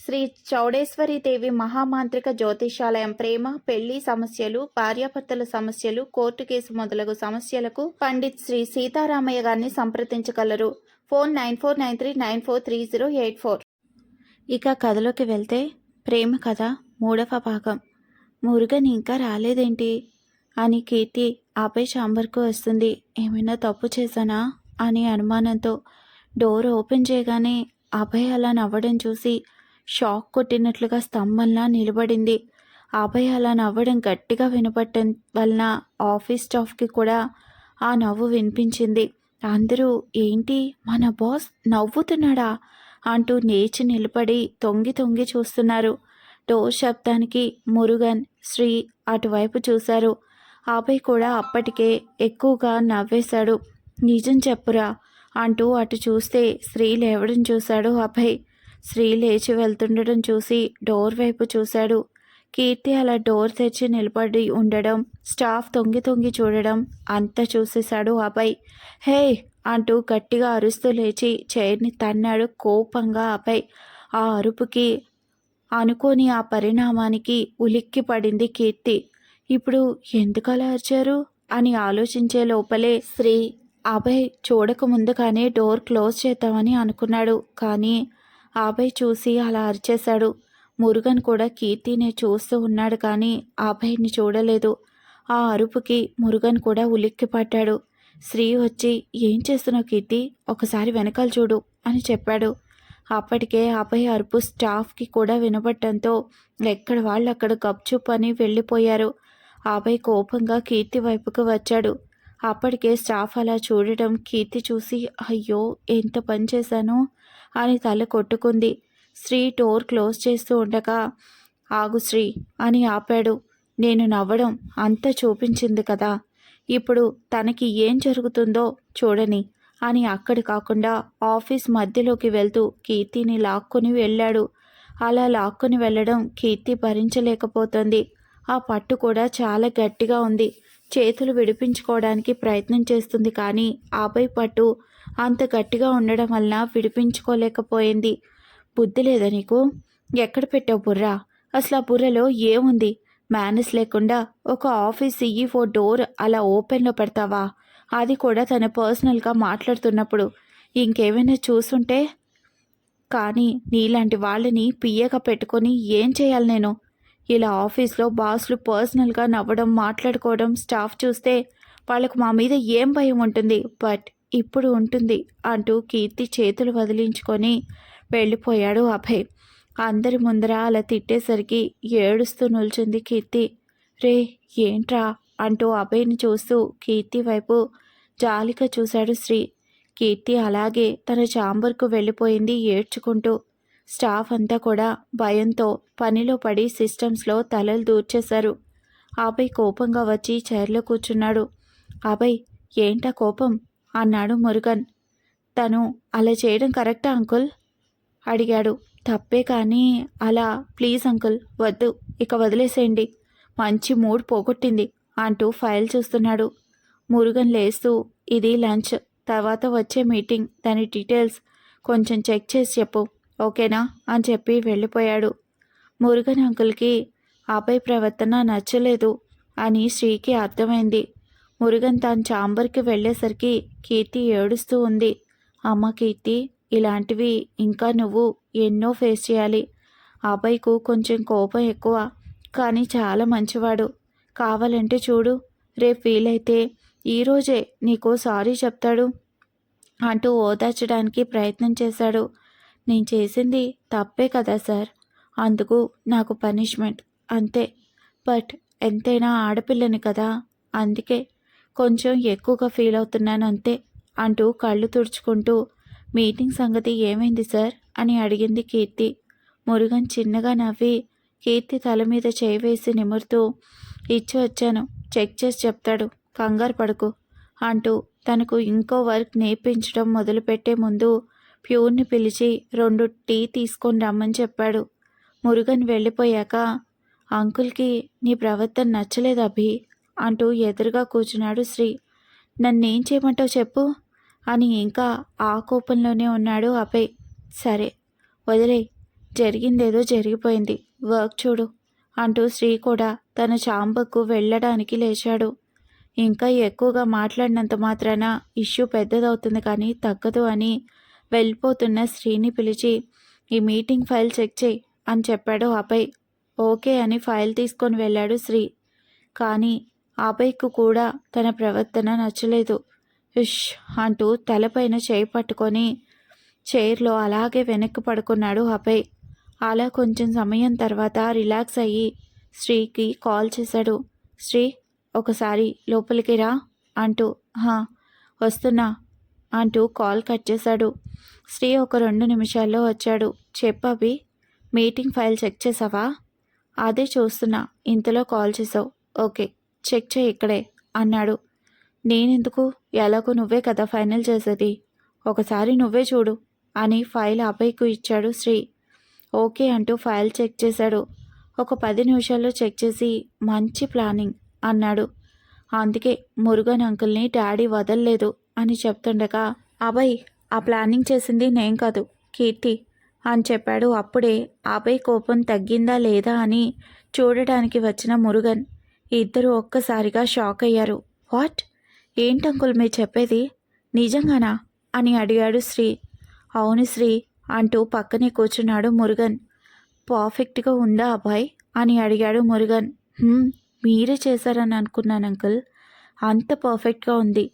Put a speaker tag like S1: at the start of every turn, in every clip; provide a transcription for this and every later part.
S1: శ్రీ చౌడేశ్వరి దేవి మహామాంత్రిక జ్యోతిషాలయం ప్రేమ పెళ్ళి సమస్యలు భార్యాభర్తల సమస్యలు కోర్టు కేసు మొదలగు సమస్యలకు పండిత్ శ్రీ సీతారామయ్య గారిని సంప్రదించగలరు. Phone nine four nine three nine four three zero eight four. ఇక కథలోకి వెళ్తే ప్రేమ కథ మూడవ భాగం. మురుగన్ ఇంకా రాలేదేంటి? అని కీర్తి ఆపై చాంబర్కు వస్తుంది. ఏమైనా తప్పు చేశానా? అని అనుమానంతో. డోర్ ఓపెన్ చేయగానే అభయ్ అలా నవ్వడం చూసి షాక్ కొట్టినట్లుగా స్తంభంలా నిలబడింది. అభయ్ అలా నవ్వడం గట్టిగా వినపడటం వలన ఆఫీస్ స్టాఫ్కి కూడా ఆ నవ్వు వినిపించింది. అందరూ ఏంటి? మన బాస్ నవ్వుతున్నాడా? అంటూ లేచి నిలబడి తొంగి తొంగి చూస్తున్నారు. డోర్ శబ్దానికి మురుగన్ శ్రీ అటువైపు చూశారు. ఆపై కూడా అప్పటికే ఎక్కువగా నవ్వేశాడు. నిజం చెప్పురా అంటూ అటు చూస్తే శ్రీ లేవడం చూశాడు అభయ్. శ్రీ లేచి వెళ్తుండడం చూసి డోర్ వైపు చూశాడు. కీర్తి అలా డోర్ తెచ్చి నిలబడి ఉండడం స్టాఫ్ తొంగి తొంగి చూడడం అంతా చూసేశాడు అభయ్ హే! అంటూ గట్టిగా అరుస్తూ లేచి చైర్ని తన్నాడు కోపంగా అభయ్ ఆ అరుపుకి అనుకోని ఆ పరిణామానికి ఉలిక్కి పడింది కీర్తి. ఇప్పుడు ఎందుకలా అరిచారు? అని ఆలోచించే లోపలే శ్రీ అభయ్ చూడకముందుగానే డోర్ క్లోజ్ చేద్దామని అనుకున్నాడు. కానీ అభయ్ చూసి అలా అరిచేశాడు. మురుగన్ కూడా కీర్తిని చూస్తూ ఉన్నాడు కానీ అభయ్ని చూడలేదు. ఆ అరుపుకి మురుగన్ కూడా ఉలిక్కి పడ్డాడు శ్రీ వచ్చి ఏం చేస్తున్నావు కీర్తి? ఒకసారి వెనకాల చూడు అని చెప్పాడు. అప్పటికే అభయ్ అరుపు స్టాఫ్కి కూడా వినబడటంతో ఎక్కడ వాళ్ళు అక్కడ గప్చుప్ అని వెళ్ళిపోయారు. అభయ్ కోపంగా కీర్తి వైపుకు వచ్చాడు. అప్పటికే స్టాఫ్ అలా చూడటం కీర్తి చూసి అయ్యో ఎంత పని చేశానో? అని తల కొట్టుకుంది. శ్రీ డోర్ క్లోజ్ చేస్తూ ఉండగా ఆగు శ్రీ అని ఆపాడు. నేను నవ్వడం అంత చూపించింది కదా ఇప్పుడు తనకి ఏం జరుగుతుందో చూడని అని అక్కడి కాకుండా ఆఫీస్ మధ్యలోకి వెళ్తూ కీర్తిని లాక్కొని వెళ్ళాడు. అలా లాక్కొని వెళ్ళడం కీర్తి భరించలేకపోతుంది. ఆ పట్టు కూడా చాలా గట్టిగా ఉంది. చేతులు విడిపించుకోవడానికి ప్రయత్నం చేస్తుంది కానీ ఆపై పట్టు అంత గట్టిగా ఉండడం వలన విడిపించుకోలేకపోయింది. బుద్ధి లేదా నీకు? ఎక్కడ పెట్టావు బుర్ర? అసలు ఆ బుర్రలో ఏముంది? మేనస్ లేకుండా ఒక ఆఫీస్ సీఈఓ డోర్ అలా ఓపెన్లో పెడతావా? అది కూడా తన పర్సనల్గా మాట్లాడుతున్నప్పుడు. ఇంకేమైనా చూసుంటే? కానీ నీలాంటి వాళ్ళని పియ్యగా పెట్టుకొని ఏం చేయాలి నేను? ఇలా ఆఫీస్లో బాస్లు పర్సనల్గా నవ్వడం మాట్లాడుకోవడం స్టాఫ్ చూస్తే వాళ్ళకు మా మీద ఏం భయం ఉంటుంది? బట్ ఇప్పుడు ఉంటుంది అంటూ కీర్తి చేతులు వదిలించుకొని వెళ్ళిపోయాడు అభయ్. అందరి ముందర అలా తిట్టేసరికి ఏడుస్తూ నిల్చుంది కీర్తి. రే ఏంట్రా? అంటూ అభయ్ని చూస్తూ కీర్తి వైపు జాలిగా చూశాడు శ్రీ. కీర్తి అలాగే తన చాంబర్కు వెళ్ళిపోయింది ఏడ్చుకుంటూ. స్టాఫ్ అంతా కూడా భయంతో పనిలో పడి సిస్టమ్స్లో తలలు దూర్చేశారు. ఆపై కోపంగా వచ్చి చైర్లో కూర్చున్నాడు. అభయ్ ఏంటా కోపం? అన్నాడు మురుగన్. తను అలా చేయడం కరెక్టా అంకుల్? అడిగాడు. తప్పే కానీ అలా ప్లీజ్ అంకుల్ వద్దు ఇక వదిలేసేయండి. మంచి మూడ్ పోగొట్టింది అంటూ ఫైల్ చూస్తున్నాడు. మురుగన్ లేస్తూ ఇది లంచ్ తర్వాత వచ్చే మీటింగ్ దాని డీటెయిల్స్ కొంచెం చెక్ చేసి చెప్పు ఓకేనా? అని చెప్పి వెళ్ళిపోయాడు. మురుగన్ అంకుల్కి ఆపై ప్రవర్తన నచ్చలేదు అని శ్రీకి అర్థమైంది. మురుగన్ తన చాంబర్కి వెళ్ళేసరికి కీర్తి ఏడుస్తూ ఉంది. అమ్మ కీర్తి ఇలాంటివి ఇంకా నువ్వు ఎన్నో ఫేస్ చేయాలి. అబ్బాయికు కొంచెం కోపం ఎక్కువ కానీ చాలా మంచివాడు. కావాలంటే చూడు రేపు వీలైతే ఈరోజే నీకు సారీ చెప్తాడు అంటూ ఓదార్చడానికి ప్రయత్నం చేశాడు. నేను చేసింది తప్పే కదా సార్ అందుకు నాకు పనిష్మెంట్ అంతే. బట్ ఎంతైనా ఆడపిల్లని కదా అందుకే కొంచెం ఎక్కువగా ఫీల్ అవుతున్నాను అంతే అంటూ కళ్ళు తుడుచుకుంటూ మీటింగ్ సంగతి ఏమైంది సార్? అని అడిగింది కీర్తి. మురుగన్ చిన్నగా నవ్వి కీర్తి తల మీద చేయి వేసి నిమురుతూ ఇచ్చి వచ్చాను చెక్ చేసి చెప్తాడు కంగారు పడుకు అంటూ తనకు ఇంకో వర్క్ నేర్పించడం మొదలుపెట్టే ముందు ప్యూర్ని పిలిచి రెండు టీ తీసుకొని రమ్మని చెప్పాడు మురుగన్ వెళ్ళిపోయాక అంకుల్కి నీ ప్రవర్తన నచ్చలేదు అభి అంటూ ఎదురుగా కూర్చున్నాడు శ్రీ. నన్నేం చేయమంటావు చెప్పు అని ఇంకా ఆ కోపంలోనే ఉన్నాడు అభయ్. సరే వదిలే జరిగిందేదో జరిగిపోయింది. వర్క్ చూడు అంటూ శ్రీ కూడా తన చాంబకు వెళ్ళడానికి లేచాడు. ఇంకా ఎక్కువగా మాట్లాడినంత మాత్రాన ఇష్యూ పెద్దదవుతుంది కానీ తగ్గదు అని వెళ్ళిపోతున్న శ్రీని పిలిచి ఈ మీటింగ్ ఫైల్ చెక్ చేయి అని చెప్పాడు అభయ్. ఓకే అని ఫైల్ తీసుకొని వెళ్ళాడు శ్రీ. కానీ ఆపైకు కూడా తన ప్రవర్తన నచ్చలేదు. ఇష్ అంటూ తలపైన చేయి పట్టుకొని చైర్లో అలాగే వెనక్కి పడుకున్నాడు అపై అలా కొంచెం సమయం తర్వాత రిలాక్స్ అయ్యి శ్రీకి కాల్ చేశాడు. శ్రీ ఒకసారి లోపలికి రా అంటూ హా వస్తున్నా అంటూ కాల్ కట్ చేశాడు. శ్రీ ఒక రెండు నిమిషాల్లో వచ్చాడు. చెప్పవి మీటింగ్ ఫైల్ చెక్ చేసావా? అదే చూస్తున్నా. ఇంతలో కాల్ చేసావు. ఓకే. చెక్ చేయి ఇక్కడే అన్నాడు. నేనెందుకు? ఎలాగో నువ్వే కదా ఫైనల్ చేసేది. ఒకసారి నువ్వే చూడు అని ఫైల్ అబ్బాయికు ఇచ్చాడు శ్రీ. ఓకే అంటూ ఫైల్ చెక్ చేశాడు. ఒక పది నిమిషాల్లో చెక్ చేసి మంచి ప్లానింగ్ అన్నాడు. అందుకే మురుగన్ అంకుల్ని డాడీ వదల్లేదు అని చెప్తుండగా అభయ్ ఆ ప్లానింగ్ చేసింది నేను కాదు కీర్తి అని చెప్పాడు. అప్పుడే అభయ్ కోపం తగ్గిందా లేదా అని చూడడానికి వచ్చిన మురుగన్. ఇద్దరు ఒక్కసారిగా షాక్ అయ్యారు. వాట్? ఏంటంకుల్ మీరు చెప్పేది? నిజంగానా? అని అడిగాడు శ్రీ. అవును శ్రీ అంటూ పక్కనే కూర్చున్నాడు మురుగన్. పర్ఫెక్ట్గా ఉందా అబ్బాయి? అని అడిగాడు మురుగన్. మీరే చేశారని అనుకున్నాను అంకుల్. అంత పర్ఫెక్ట్గా ఉంది.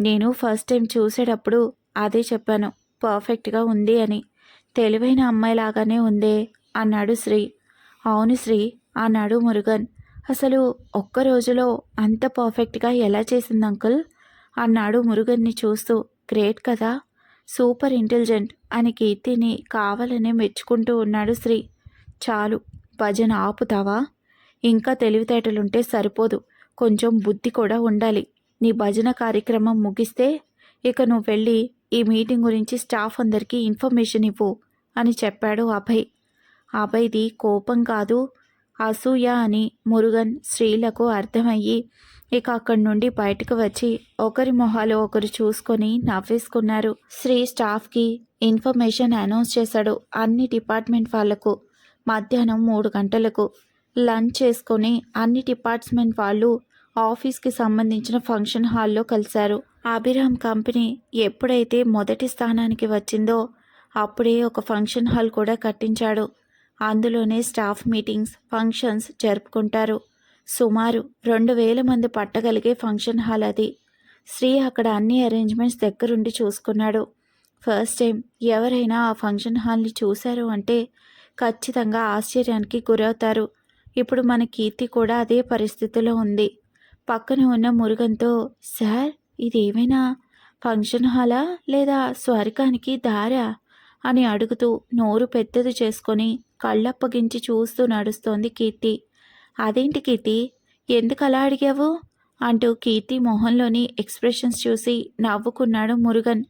S1: నేను ఫస్ట్ టైం చూసేటప్పుడు అదే చెప్పాను. పర్ఫెక్ట్గా ఉంది అని. తెలివైన అమ్మాయిలాగానే ఉందే అన్నాడు శ్రీ. అవును శ్రీ అన్నాడు మురుగన్. అసలు ఒక్క రోజులో అంత పర్ఫెక్ట్గా ఎలా చేసింది అంకుల్? అన్నాడు మురుగన్ని చూస్తూ. గ్రేట్ కదా. సూపర్ ఇంటెలిజెంట్ అని కీర్తిని కావాలనే మెచ్చుకుంటూ ఉన్నాడు శ్రీ చాలు భజన ఆపుతావా? ఇంకా తెలివితేటలుంటే సరిపోదు. కొంచెం బుద్ధి కూడా ఉండాలి. నీ భజన కార్యక్రమం ముగిస్తే ఇక నువ్వు వెళ్ళి ఈ మీటింగ్ గురించి స్టాఫ్ అందరికీ ఇన్ఫర్మేషన్ ఇవ్వు అని చెప్పాడు అభయ్. అభయ్ది కోపం కాదు అసూయ అని మురుగన్ స్త్రీలకు అర్థమయ్యి ఇక అక్కడి నుండి బయటకు వచ్చి ఒకరి మొహాలు ఒకరు చూసుకొని నవ్వేసుకున్నారు. శ్రీ స్టాఫ్కి ఇన్ఫర్మేషన్ అనౌన్స్ చేశాడు అన్ని డిపార్ట్మెంట్ వాళ్ళకు మధ్యాహ్నం మూడు గంటలకు లంచ్ చేసుకొని అన్ని డిపార్ట్మెంట్ వాళ్ళు ఆఫీస్కి సంబంధించిన ఫంక్షన్ హాల్లో కలిశారు. అభిరామ్ కంపెనీ ఎప్పుడైతే మొదటి స్థానానికి వచ్చిందో అప్పుడే ఒక ఫంక్షన్ హాల్ కూడా కట్టించాడు. అందులోనే స్టాఫ్ మీటింగ్స్ ఫంక్షన్స్ జరుపుకుంటారు. సుమారు రెండు వేల మంది పట్టగలిగే ఫంక్షన్ హాల్ అది. శ్రీ అక్కడ అన్ని అరేంజ్మెంట్స్ దగ్గరుండి చూసుకున్నాడు. ఫస్ట్ టైం ఎవరైనా ఆ ఫంక్షన్ హాల్ని చూశారు అంటే ఖచ్చితంగా ఆశ్చర్యానికి గురవుతారు. ఇప్పుడు మన కీర్తి కూడా అదే పరిస్థితిలో ఉంది. పక్కన ఉన్న మురుగన్తో సార్ ఇది ఏమైనా ఫంక్షన్ హాలా లేదా స్వర్గానికి దారా? అని అడుగుతూ నోరు పెద్దది చేసుకొని కళ్ళప్పగించి చూస్తూ నడుస్తోంది కీర్తి. అదేంటి కీర్తి? ఎందుకు అలా అడిగావు? అంటూ కీర్తి మొహంలోని ఎక్స్ప్రెషన్స్ చూసి నవ్వుకున్నాడు మురుగన్.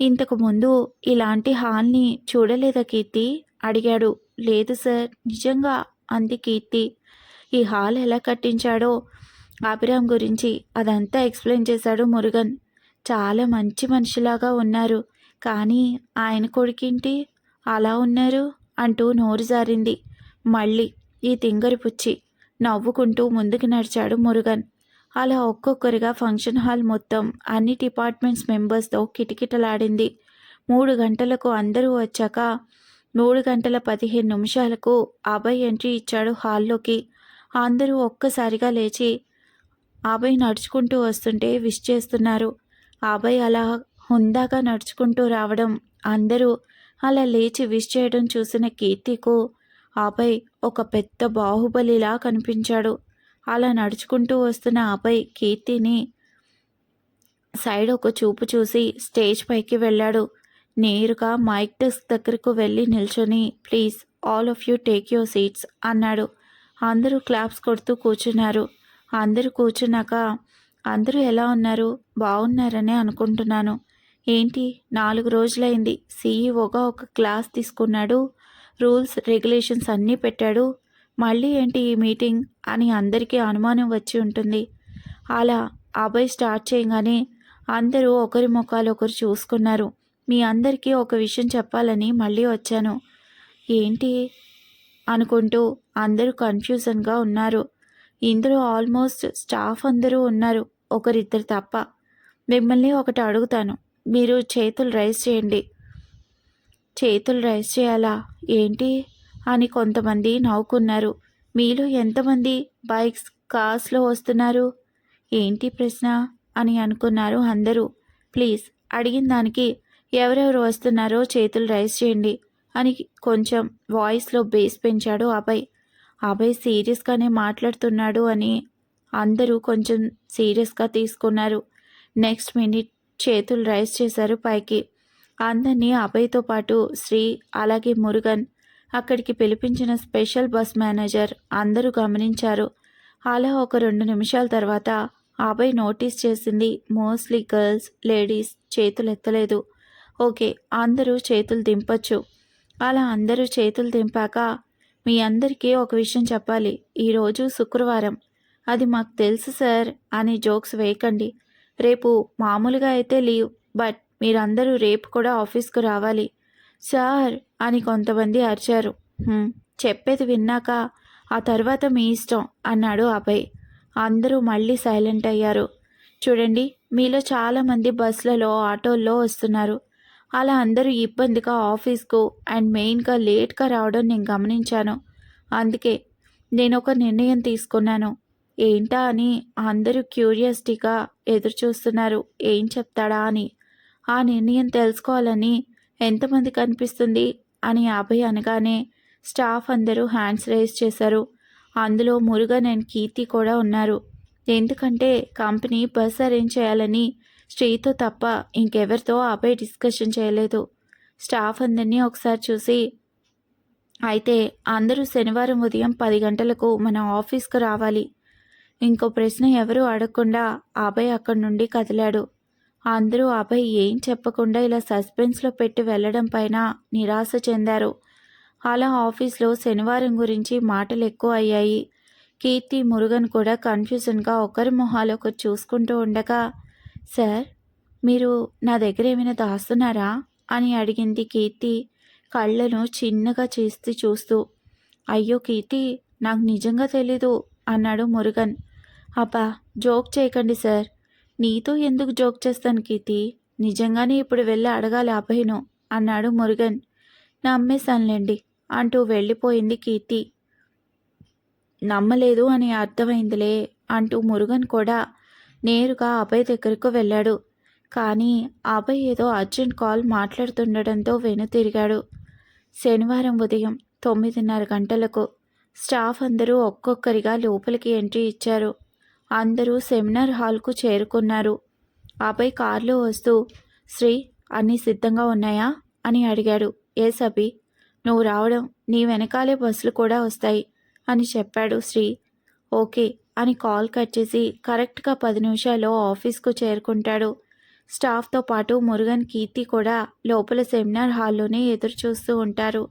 S1: ఇంతకు ముందు ఇలాంటి హాల్ని చూడలేదా కీర్తి? అడిగాడు. లేదు సార్ నిజంగా అంది కీర్తి. ఈ హాల్ ఎలా కట్టించాడో అభిరామ్ గురించి అదంతా ఎక్స్ప్లెయిన్ చేశాడు మురుగన్. చాలా మంచి మనిషిలాగా ఉన్నారు. కానీ ఆయన కొడుకేంటి? అలా ఉన్నారు అంటూ నోరు జారింది. మళ్ళీ ఈ తింగరి పుచ్చి నవ్వుకుంటూ ముందుకు నడిచాడు మురుగన్. అలా ఒక్కొక్కరిగా ఫంక్షన్ హాల్ మొత్తం అన్ని డిపార్ట్మెంట్స్ మెంబర్స్తో కిటకిటలాడింది. మూడు గంటలకు అందరూ వచ్చాక మూడు గంటల పదిహేను నిమిషాలకు అభయ్ ఎంట్రీ ఇచ్చాడు హాల్లోకి. అందరూ ఒక్కసారిగా లేచి అభయ్ నడుచుకుంటూ వస్తుంటే విష్ చేస్తున్నారు. అభయ్ అలా హుందాగా నడుచుకుంటూ రావడం అందరూ అలా లేచి విష్ చేయడం చూసిన కీర్తికు ఆపై ఒక పెద్ద బాహుబలిలా కనిపించాడు. అలా నడుచుకుంటూ వస్తున్న ఆపై కీర్తిని సైడ్ ఒక చూపు చూసి స్టేజ్ పైకి వెళ్ళాడు. నేరుగా మైక్ డెస్క్ దగ్గరకు వెళ్ళి నిల్చొని please all of you take your seats అన్నాడు. అందరూ క్లాప్స్ కొడుతూ కూర్చున్నారు. అందరూ కూర్చున్నాక అందరూ ఎలా ఉన్నారు? బాగున్నారని అనుకుంటున్నాను. ఏంటి? నాలుగు రోజులైంది. సీఈఓగా ఒక క్లాస్ తీసుకున్నాడు. రూల్స్ రెగ్యులేషన్స్ అన్నీ పెట్టాడు. మళ్ళీ ఏంటి ఈ మీటింగ్? అని అందరికీ అనుమానం వచ్చి ఉంటుంది. అలా అభయ్ స్టార్ట్ చేయగానే అందరూ ఒకరి ముఖాలు ఒకరు చూసుకున్నారు. మీ అందరికీ ఒక విషయం చెప్పాలని మళ్ళీ వచ్చాను. ఏంటి? అనుకుంటూ అందరూ కన్ఫ్యూజన్గా ఉన్నారు. ఇందులో ఆల్మోస్ట్ స్టాఫ్ అందరూ ఉన్నారు. ఒకరిద్దరు తప్ప. మిమ్మల్ని ఒకటి అడుగుతాను. మీరు చేతులు రైస్ చేయండి. చేతులు రైస్ చేయాలా? ఏంటి? అని కొంతమంది నవ్వుకున్నారు. మీలో ఎంతమంది బైక్స్ కార్స్లో వస్తున్నారు? ఏంటి ప్రశ్న? అని అనుకున్నారు అందరూ. ప్లీజ్ అడిగిన దానికి ఎవరెవరు వస్తున్నారో చేతులు రైస్ చేయండి అని కొంచెం వాయిస్లో బేస్ పెంచాడు అభయ్. అభయ్ సీరియస్గానే మాట్లాడుతున్నాడు అని అందరూ కొంచెం సీరియస్గా తీసుకున్నారు. నెక్స్ట్ మినిట్ చేతులు రైస్ చేశారు పైకి. అందరినీ అభయ్తో పాటు శ్రీ అలాగే మురుగన్ అక్కడికి పిలిపించిన స్పెషల్ బస్ మేనేజర్ అందరూ గమనించారు. అలా ఒక రెండు నిమిషాల తర్వాత అభయ్ నోటీస్ చేసింది మోస్ట్లీ గర్ల్స్ లేడీస్ చేతులు ఎత్తలేదు. ఓకే అందరూ చేతులు దింపచ్చు. అలా అందరూ చేతులు దింపాక మీ అందరికీ ఒక విషయం చెప్పాలి. ఈరోజు శుక్రవారం. అది మాకు తెలుసు సార్ అని జోక్స్ వేయకండి. రేపు మామూలుగా అయితే లీవ్ బట్ మీరందరూ రేపు కూడా ఆఫీస్కు రావాలి. సార్ అని కొంతమంది అరిచారు. చెప్పేది విన్నాక ఆ తర్వాత మీ ఇష్టం అన్నాడు అభయ్. అందరూ మళ్ళీ సైలెంట్ అయ్యారు. చూడండి మీలో చాలామంది బస్సులలో ఆటోల్లో వస్తున్నారు. అలా అందరూ ఇబ్బందిగా ఆఫీస్కు అండ్ మెయిన్గా లేట్గా రావడం నేను గమనించాను. అందుకే నేను ఒక నిర్ణయం తీసుకున్నాను. ఏంటా అని అందరూ క్యూరియాసిటీగా ఎదురుచూస్తున్నారు. ఏం చెప్తాడా అని. ఆ నిర్ణయం తెలుసుకోవాలని ఎంతమంది కనిపిస్తుంది అని అభయ్ అనగానే స్టాఫ్ అందరూ హ్యాండ్స్ రైజ్ చేశారు. అందులో మురుగన్ అండ్ కీర్తి కూడా ఉన్నారు. ఎందుకంటే కంపెనీ బస్ అరేంజ్ చేయాలని శ్రీతో తప్ప ఇంకెవరితో అభయ్ డిస్కషన్ చేయలేదు. స్టాఫ్ అందరినీ ఒకసారి చూసి అయితే అందరూ శనివారం ఉదయం పది గంటలకు మన ఆఫీస్కు రావాలి. ఇంకో ప్రశ్న ఎవరూ అడగకుండా అభయ్ అక్కడి నుండి కదిలాడు. అందరూ అభయ్ ఏం చెప్పకుండా ఇలా సస్పెన్స్లో పెట్టి వెళ్ళడం పైన నిరాశ చెందారు. అలా ఆఫీస్లో శనివారం గురించి మాటలు ఎక్కువ అయ్యాయి. కీర్తి మురుగన్ కూడా కన్ఫ్యూజన్గా ఒకరి మొహాలకు చూసుకుంటూ ఉండగా సార్ మీరు నా దగ్గర ఏమైనా దాస్తున్నారా? అని అడిగింది కీర్తి కళ్ళను చిన్నగా చేసి చూస్తూ. అయ్యో కీర్తి నాకు నిజంగా తెలీదు. అన్నాడు మురుగన్. అబ్బా జోక్ చేయకండి సార్. నీతో ఎందుకు జోక్ చేస్తాను కీర్తి? నిజంగానే ఇప్పుడు వెళ్ళి అడగాలి అభయను అన్నాడు మురుగన్. నమ్మేశానులేండి అంటూ వెళ్ళిపోయింది కీర్తి. నమ్మలేదు అని అర్థమైందిలే అంటూ మురుగన్ కూడా నేరుగా అభయ్ దగ్గరకు వెళ్ళాడు. కానీ అభయ్ ఏదో అర్జెంట్ కాల్ మాట్లాడుతుండటంతో వెనుతిరిగాడు. శనివారం ఉదయం తొమ్మిదిన్నర గంటలకు స్టాఫ్ అందరూ ఒక్కొక్కరిగా లోపలికి ఎంట్రీ ఇచ్చారు. అందరూ సెమినార్ హాల్కు చేరుకున్నారు. ఆపై కారులో వస్తూ శ్రీ అన్నీ సిద్ధంగా ఉన్నాయా? అని అడిగాడు. ఏ సభి? నువ్వు రావడం నీ వెనకాలే బస్సులు కూడా వస్తాయి అని చెప్పాడు శ్రీ. ఓకే అని కాల్ కట్ చేసి కరెక్ట్గా పది నిమిషాల్లో ఆఫీస్కు చేరుకుంటాడు. స్టాఫ్తో పాటు మురుగన్ కీర్తి కూడా లోపల సెమినార్ హాల్లోనే ఎదురు చూస్తూ ఉంటారు.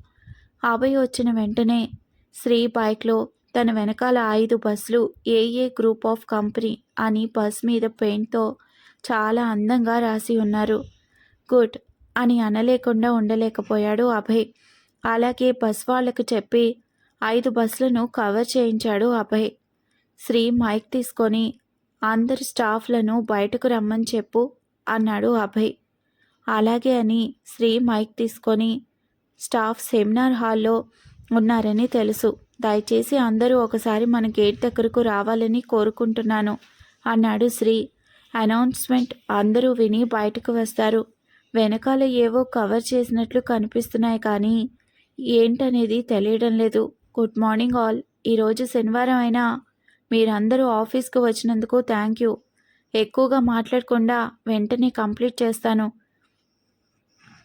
S1: ఆపై వచ్చిన వెంటనే శ్రీ బైక్లో తన వెనకాల ఐదు బస్సులు A A group of company అని బస్ మీద పెయింట్తో చాలా అందంగా రాసి ఉన్నారు. గుడ్ అని అనలేకుండా ఉండలేకపోయాడు అభయ్. అలాగే బస్ వాళ్ళకు చెప్పి ఐదు బస్సులను కవర్ చేయించాడు అభయ్. శ్రీ మైక్ తీసుకొని అందరు స్టాఫ్లను బయటకు రమ్మని చెప్పు అన్నాడు అభయ్. అలాగే అని శ్రీ మైక్ తీసుకొని స్టాఫ్ సెమినార్ హాల్లో ఉన్నారని తెలుసు. దయచేసి అందరూ ఒకసారి మన గేట్ దగ్గరకు రావాలని కోరుకుంటున్నాను అన్నాడు శ్రీ. అనౌన్స్మెంట్ అందరూ విని బయటకు వస్తారు. వెనకాల ఏవో కవర్ చేసినట్లు కనిపిస్తున్నాయి కానీ ఏంటనేది తెలియడం లేదు. Good morning all. ఈరోజు శనివారం అయినా మీరందరూ ఆఫీస్కు వచ్చినందుకు థ్యాంక్ యూ. ఎక్కువగా మాట్లాడకుండా వెంటనే కంప్లీట్ చేస్తాను.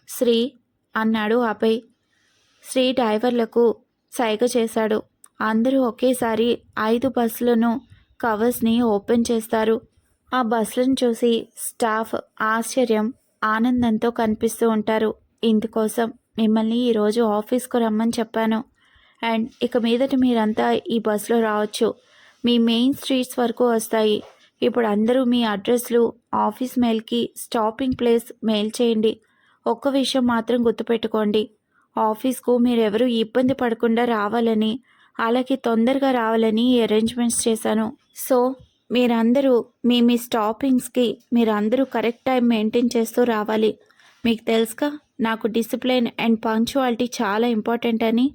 S1: శ్రీ అన్నాడు అభయ్. శ్రీ డ్రైవర్లకు సైగ చేశాడు. అందరూ ఒకేసారి ఐదు బస్సులను కవర్స్ని ఓపెన్ చేస్తారు. ఆ బస్సులను చూసి స్టాఫ్ ఆశ్చర్యం ఆనందంతో కనిపిస్తూ ఉంటారు. ఇందుకోసం మిమ్మల్ని ఈరోజు ఆఫీస్కు రమ్మని చెప్పాను. అండ్ ఇక మీదట మీరంతా ఈ బస్సులో రావచ్చు. మీ మెయిన్ స్ట్రీట్స్ వరకు వస్తాయి. ఇప్పుడు అందరూ మీ అడ్రస్లు ఆఫీస్ మెయిల్కి స్టాపింగ్ ప్లేస్ మెయిల్ చేయండి. ఒక్క విషయం మాత్రం గుర్తుపెట్టుకోండి. ఆఫీస్కు మీరెవరూ ఇబ్బంది పడకుండా రావాలని అలాగే తొందరగా రావాలని అరేంజ్మెంట్స్ చేశాను. సో మీరందరూ మీ మీ స్టాపింగ్స్కి మీరందరూ కరెక్ట్ టైం మెయింటైన్ చేస్తూ రావాలి. మీకు తెలుసుగా నాకు డిసిప్లిన్ అండ్ పంక్చువాలిటీ చాలా ఇంపార్టెంట్ అని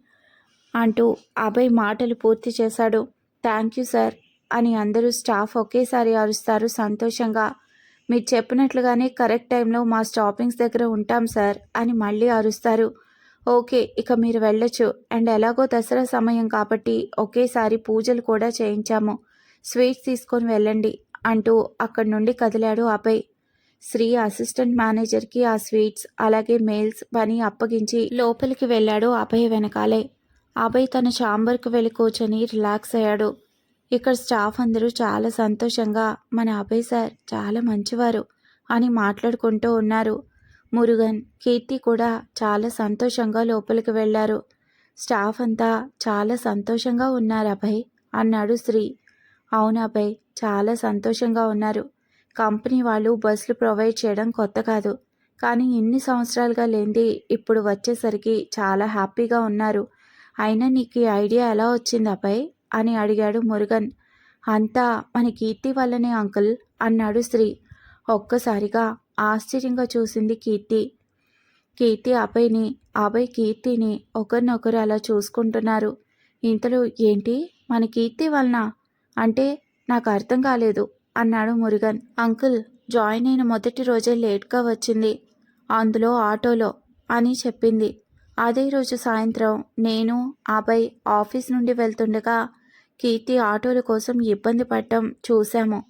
S1: అంటూ అభయ్ మాటలు పూర్తి చేశాడు. థ్యాంక్ యూ సార్ అని అందరూ స్టాఫ్ ఒకేసారి అరుస్తారు సంతోషంగా. మీరు చెప్పినట్లుగానే కరెక్ట్ టైంలో మా స్టాపింగ్స్ దగ్గర ఉంటాం సార్ అని మళ్ళీ అరుస్తారు. ఓకే ఇక మీరు వెళ్ళొచ్చు. అండ్ ఎలాగో దసరా సమయం కాబట్టి ఒకేసారి పూజలు కూడా చేయించాము. స్వీట్స్ తీసుకొని వెళ్ళండి అంటూ అక్కడి నుండి కదిలాడు అభయ్. శ్రీ అసిస్టెంట్ మేనేజర్కి ఆ స్వీట్స్ అలాగే మెయిల్స్ పని అప్పగించి లోపలికి వెళ్ళాడు అభయ్ వెనకాలే. అభయ్ తన ఛాంబర్కు వెళ్ళి కూర్చొని రిలాక్స్ అయ్యాడు. ఇక్కడ స్టాఫ్ అందరూ చాలా సంతోషంగా మన అభయ్ సార్ చాలా మంచివారు అని మాట్లాడుకుంటూ ఉన్నారు. మురుగన్ కీర్తి కూడా చాలా సంతోషంగా లోపలికి వెళ్ళారు స్టాఫ్ అంతా చాలా సంతోషంగా ఉన్నారు అభయ్ అన్నాడు శ్రీ. అవును అభయ్ చాలా సంతోషంగా ఉన్నారు. కంపెనీ వాళ్ళు బస్సులు ప్రొవైడ్ చేయడం కొత్త కాదు. కానీ ఇన్ని సంవత్సరాలుగా లేనిది ఇప్పుడు వచ్చేసరికి చాలా హ్యాపీగా ఉన్నారు. అయినా నీకు ఈ ఐడియా ఎలా వచ్చింది అభయ్? అని అడిగాడు మురుగన్. అంతా మన కీర్తి వల్లనే అంకుల్ అన్నాడు శ్రీ. ఒక్కసారిగా ఆశ్చర్యంగా చూసింది కీర్తి. కీర్తి అభయ్ని అభయ్ కీర్తిని ఒకరినొకరు అలా చూసుకుంటున్నారు. ఇంతలో ఏంటి? మన కీర్తి వలన? అంటే నాకు అర్థం కాలేదు అన్నాడు మురుగన్. అంకుల్ జాయిన్ అయిన మొదటి రోజే లేట్గా వచ్చింది. అందులో ఆటోలో అని చెప్పింది. అదే రోజు సాయంత్రం నేను అభయ్ ఆఫీస్ నుండి వెళ్తుండగా కీర్తి ఆటోల కోసం ఇబ్బంది పడటం చూశాము.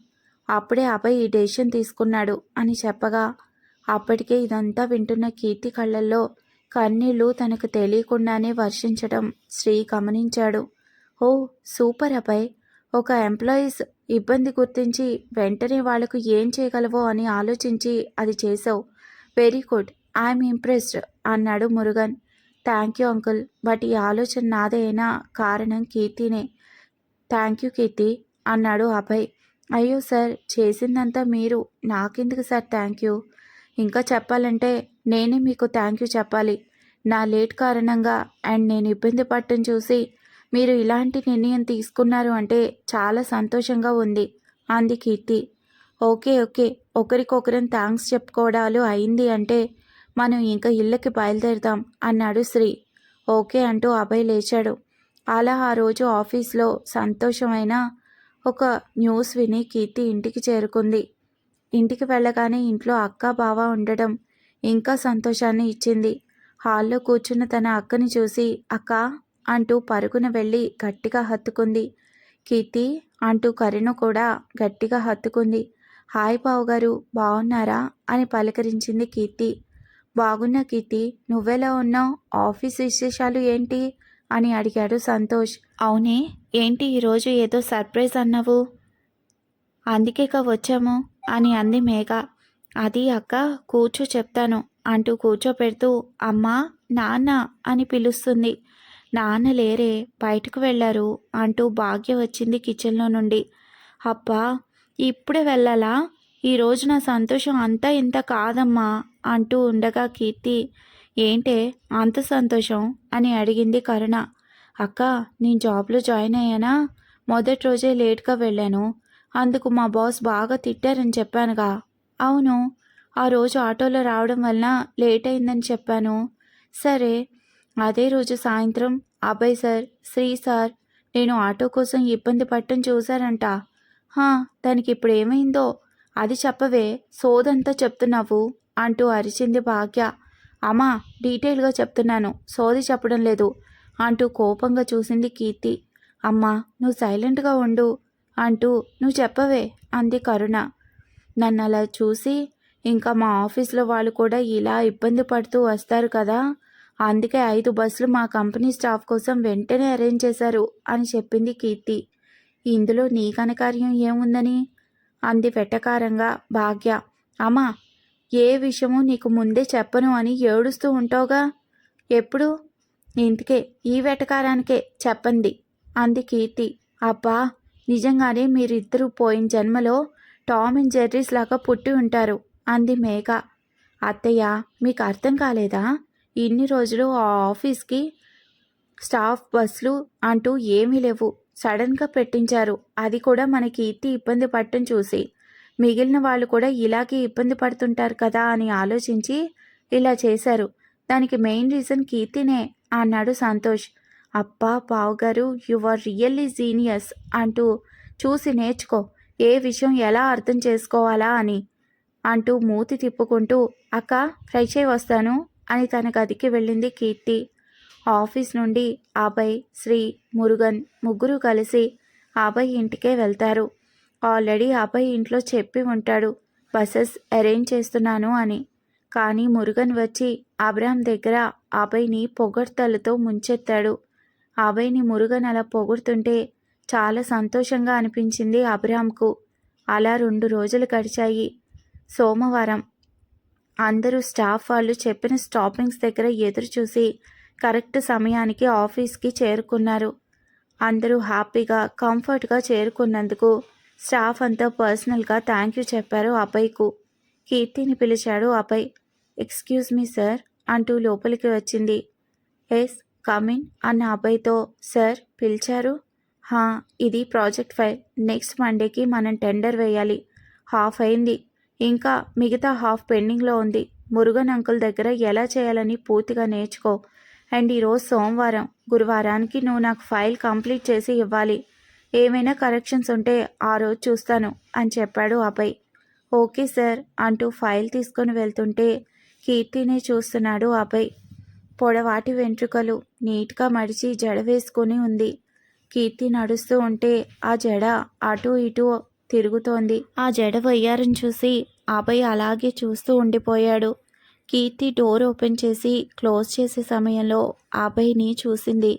S1: అప్పుడే అభయ్ ఈ డెసిషన్ తీసుకున్నాడు అని చెప్పగా అప్పటికే ఇదంతా వింటున్న కీర్తి కళ్ళల్లో కన్నీళ్ళు తనకు తెలియకుండానే వర్షించడం శ్రీ గమనించాడు. ఓ సూపర్ అభయ్! ఒక ఎంప్లాయీస్ ఇబ్బంది గుర్తించి వెంటనే వాళ్ళకు ఏం చేయగలవో అని ఆలోచించి అది చేసావు వెరీ గుడ్ ఐఎమ్ ఇంప్రెస్డ్ అన్నాడు Murugan. Thank you uncle but ఈ ఆలోచన నాదైనా కారణం కీర్తినే. థ్యాంక్ యూ కీర్తి అన్నాడు అభయ్. అయ్యో సార్ చేసిందంతా మీరు. నాకెందుకు సార్ థ్యాంక్ యూ? ఇంకా చెప్పాలంటే నేనే మీకు థ్యాంక్ యూ చెప్పాలి. నా లేట్ కారణంగా అండ్ నేను ఇబ్బంది పట్టడం చూసి మీరు ఇలాంటి నిర్ణయం తీసుకున్నారు అంటే చాలా సంతోషంగా ఉంది. అంది కీర్తి. Okay okay. ఒకరికొకరం థ్యాంక్స్ చెప్పుకోవడాలు అయింది అంటే మనం ఇంకా ఇళ్ళకి బయలుదేరుదాం అన్నాడు శ్రీ. ఓకే అంటూ అభయ్ లేచాడు. అలా ఆ రోజు ఆఫీస్లో సంతోషమైన ఒక న్యూస్ విని కీర్తి ఇంటికి చేరుకుంది. ఇంటికి వెళ్ళగానే ఇంట్లో అక్క బావ ఉండడం ఇంకా సంతోషాన్ని ఇచ్చింది. హాల్లో కూర్చున్న తన అక్కని చూసి అక్క అంటూ పరుగున వెళ్ళి గట్టిగా హత్తుకుంది. కీర్తి అంటూ కరిను కూడా గట్టిగా హత్తుకుంది. హాయ్ బావుగారు బాగున్నారా అని పలకరించింది కీర్తి. బాగున్నా కీర్తి నువ్వెలా ఉన్నావు? ఆఫీస్ విశేషాలు ఏంటి? అని అడిగాడు సంతోష్. అవునే ఏంటి ఈరోజు ఏదో సర్ప్రైజ్ అన్నావు? అందుకేక వచ్చాము అని అంది మేఘ. అది అక్క కూర్చో చెప్తాను అంటూ కూర్చోపెడుతూ అమ్మా నాన్న అని పిలుస్తుంది. నాన్న లేరే బయటకు వెళ్ళారు అంటూ భాగ్య వచ్చింది కిచెన్లో నుండి. అబ్బా ఇప్పుడే వెళ్ళాలా? ఈరోజు నా సంతోషం అంతా ఇంత కాదమ్మా అంటూ ఉండగా కీర్తి ఏంటే అంత సంతోషం అని అడిగింది కరుణ. అక్క నేను జాబ్లో జాయిన్ అయ్యానా? మొదటి రోజే లేట్గా వెళ్ళాను. అందుకు మా బాస్ బాగా తిట్టారని చెప్పానుగా. అవును ఆ రోజు ఆటోలో రావడం వలన లేట్ అయిందని చెప్పాను. సరే అదే రోజు సాయంత్రం అభయ్ సార్ శ్రీ సార్ నేను ఆటో కోసం ఇబ్బంది పట్టం చూశారంట. దానికి ఇప్పుడు ఏమైందో అది చెప్పవే సోదంతా చెప్తున్నావు అంటూ అరిచింది భాగ్య. అమ్మా డీటెయిల్గా చెప్తున్నాను. సోది చెప్పడం లేదు. అంటూ కోపంగా చూసింది కీర్తి. అమ్మా నువ్వు సైలెంట్గా ఉండు. అంటూ నువ్వు చెప్పవే అంది కరుణ. నన్ను అలా చూసి ఇంకా మా ఆఫీస్లో వాళ్ళు కూడా ఇలా ఇబ్బంది పడుతూ వస్తారు కదా అందుకే ఐదు బస్సులు మా కంపెనీ స్టాఫ్ కోసం వెంటనే అరేంజ్ చేశారు అని చెప్పింది కీర్తి. ఇందులో నీ కనకార్యం ఏముందని? అంది వెటకారంగా భాగ్య. అమ్మా ఏ విషయమూ నీకు ముందే చెప్పను అని ఏడుస్తూ ఉంటావుగా? ఎప్పుడు? ఇంతకే ఈ వెటకారానికే చెప్పండి అంది కీర్తి. అబ్బా నిజంగానే మీరిద్దరూ పోయిన జన్మలో టామ్ అండ్ జెర్రీస్ లాగా పుట్టి ఉంటారు అంది మేఘ. అత్తయ్య మీకు అర్థం కాలేదా? ఇన్ని రోజులు ఆ ఆఫీస్కి స్టాఫ్ బస్సులు అంటూ ఏమీ లేవు. సడన్గా పెట్టించారు. అది కూడా మన కీర్తి ఇబ్బంది పడటం చూసి. మిగిలిన వాళ్ళు కూడా ఇలాగే ఇబ్బంది పడుతుంటారు కదా అని ఆలోచించి ఇలా చేశారు. దానికి మెయిన్ రీజన్ కీర్తినే అన్నాడు సంతోష్. అప్పా పావుగారు యు ఆర్ రియల్లీ జీనియస్ అంటూ చూసి నేర్చుకో ఏ విషయం ఎలా అర్థం చేసుకోవాలా అని అంటూ మూతి తిప్పుకుంటూ అక్క ఫ్రై చేయి వస్తాను అని తన గదికి వెళ్ళింది కీర్తి. ఆఫీస్ నుండి అభయ్ శ్రీ మురుగన్ ముగ్గురు కలిసి అభయ్ ఇంటికే వెళ్తారు. ఆల్రెడీ అభయ్ ఇంట్లో చెప్పి ఉంటాడు బస్సెస్ అరేంజ్ చేస్తున్నాను అని. కానీ మురుగన్ వచ్చి అబ్రామ్ దగ్గర అభయ్ని పొగడ్తలతో ముంచెత్తాడు. అభయ్ని మురుగన్ అలా పొగుడుతుంటే చాలా సంతోషంగా అనిపించింది అబ్రామ్కు అలా రెండు రోజులు గడిచాయి. సోమవారం అందరూ స్టాఫ్ వాళ్ళు చెప్పిన స్టాపింగ్స్ దగ్గర ఎదురు చూసి కరెక్ట్ సమయానికి ఆఫీస్కి చేరుకున్నారు. అందరూ హ్యాపీగా కంఫర్ట్గా చేరుకున్నందుకు స్టాఫ్ అంతా పర్సనల్గా థ్యాంక్ యూ చెప్పారు అపైకు కీర్తిని పిలిచాడు అపై ఎక్స్క్యూజ్ మీ సార్ అంటూ లోపలికి వచ్చింది. ఎస్ కమిన్ అన్న అబ్బాయితో సార్ పిలిచారు? హా ఇది ప్రాజెక్ట్ ఫైల్. నెక్స్ట్ మండేకి మనం టెండర్ వేయాలి. హాఫ్ అయింది. ఇంకా మిగతా హాఫ్ పెండింగ్లో ఉంది. మురుగన్ అంకుల్ దగ్గర ఎలా చేయాలని పూర్తిగా నేర్చుకో. అండ్ ఈరోజు సోమవారం. గురువారానికి నువ్వు నాకు ఫైల్ కంప్లీట్ చేసి ఇవ్వాలి. ఏమైనా కరెక్షన్స్ ఉంటే ఆ రోజు చూస్తాను అని చెప్పాడు అభయ్. ఓకే సార్ అంటూ ఫైల్ తీసుకొని వెళ్తుంటే కీర్తిని చూస్తున్నాడు అభయ్. పొడవాటి వెంట్రుకలు నీట్గా మడిచి జడ వేసుకొని ఉంది. కీర్తి నడుస్తూ ఉంటే ఆ జడ అటు ఇటు తిరుగుతోంది. ఆ జడ వయ్యారని చూసి అభయ్ అలాగే చూస్తూ ఉండిపోయాడు. కీర్తి డోర్ ఓపెన్ చేసి క్లోజ్ చేసే సమయంలో అభయ్ని చూసింది.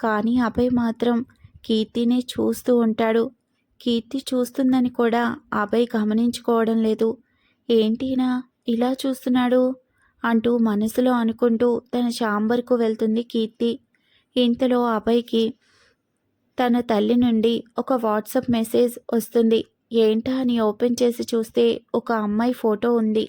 S1: కానీ అభయ్ మాత్రం కీర్తిని చూస్తూ ఉంటాడు. కీర్తి చూస్తుందని కూడా అభయ్ గమనించుకోవడం లేదు. ఏంటినా ఇలా చూస్తున్నాడు? అంటూ మనసులో అనుకుంటూ తన చాంబర్కు వెళ్తుంది కీర్తి. ఇంతలో అభయ్కి తన తల్లి నుండి ఒక వాట్సాప్ మెసేజ్ వస్తుంది. ఏంటా? అని ఓపెన్ చేసి చూస్తే ఒక అమ్మాయి ఫోటో ఉంది.